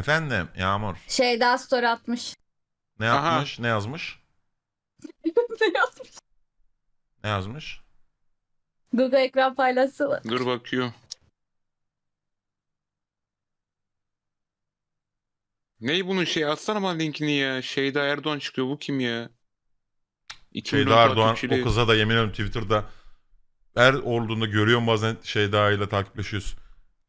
Efendim Yağmur. Şey daha story atmış. Ne Aha. yapmış? Ne yazmış? ne yazmış? Ne yazmış? Google ekran paylaşsana. Dur bakıyor. Ney bunun şey atsana bana linkini ya. Şeyda Erdoğan çıkıyor bu kim ya? Milyon Şeyda Erdoğan takipçili. o kıza da yemin ediyorum Twitter'da her olduğunda görüyorum bazen Şeyda ile takipleşiyoruz.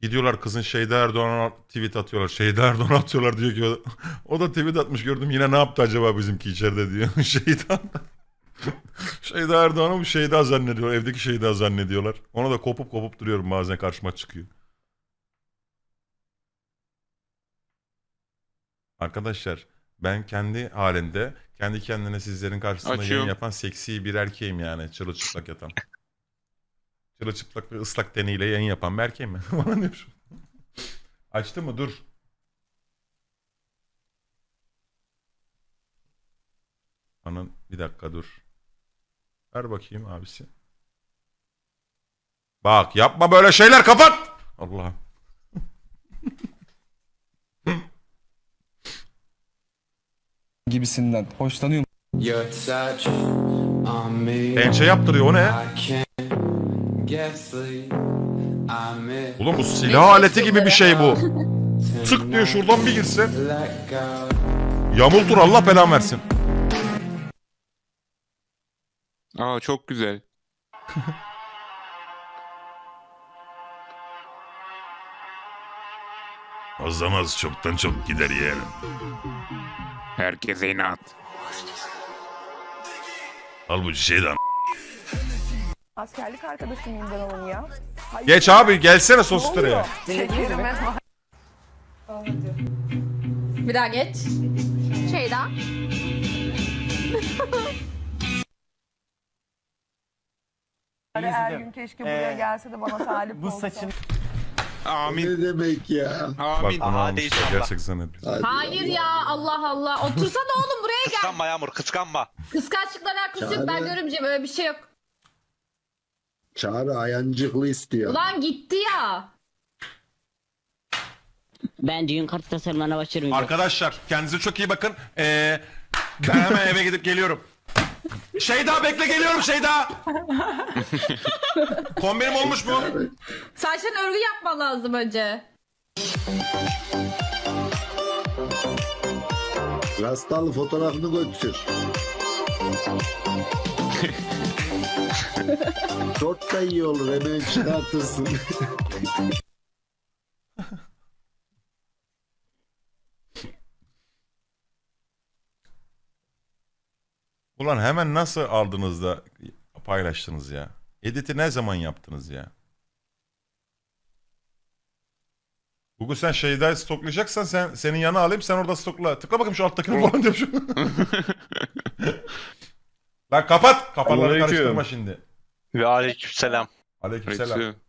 Gidiyorlar kızın Şeyda Erdoğan'a tweet atıyorlar. Şeyda Erdoğan'a atıyorlar diyor ki o, da tweet atmış gördüm yine ne yaptı acaba bizimki içeride diyor. Şeyda Şeyda Erdoğan'ı bu Şeyda zannediyor. Evdeki Şeyda zannediyorlar. Ona da kopup kopup duruyorum bazen karşıma çıkıyor. Arkadaşlar ben kendi halinde kendi kendine sizlerin karşısında yayın Açıyorum. yapan seksi bir erkeğim yani çırılçıplak yatan. Çırılçıplak ve ıslak teniyle yayın yapan erkeğim ben. Bana diyor. Açtı mı? Dur. Anın bir dakika dur. Ver bakayım abisi. Bak yapma böyle şeyler kapat. Allah'ım. gibisinden hoşlanıyor. Pençe yaptırıyor o ne? Oğlum bu silah aleti gibi bir şey bu. Tık diyor şuradan bir girse. let go. Yamultur Allah belanı versin. Aa çok güzel. Azdan az çoktan çok gider yeğenim. Herkese inat. Al bu şeyden. Askerlik arkadaşımıyım ben onun ya. Hayır, Geç abi gelsene oluyor? Şekerime. Bir daha geç. Şeyda. Her gün keşke buraya gelse de bana talip Bu olsa. saçın Amin. Ne demek ya? Bak Amin. bunu almışlar gerçek zannediyor. Hadi Hayır ya Allah Allah. Otursana oğlum buraya gel. Kıskanma Yağmur kıskanma. Kıskançlıklar alakası yok. Ben Çağrı. görümcem öyle bir şey yok. Çağrı ayancıklı istiyor. Ulan gitti ya. Ben düğün kartı tasarımlarına başlıyorum. Arkadaşlar kendinize çok iyi bakın. Ee, ben hemen eve gidip geliyorum. Şeyda bekle geliyorum Şeyda. Kombinim olmuş mu? Saçların örgü yapman lazım önce. Rastalı fotoğrafını götür. Çok da iyi olur hemen çıkartırsın. Ulan hemen nasıl aldınız da paylaştınız ya? Edit'i ne zaman yaptınız ya? Google sen Şeyda'yı stoklayacaksan sen senin yana alayım sen orada stokla. Tıkla bakayım şu alttakini falan diyorum şu. Lan kapat. Kafaları Aleyküm. karıştırma şimdi. Ve aleykümselam. Aleykümselam. Aleyküm.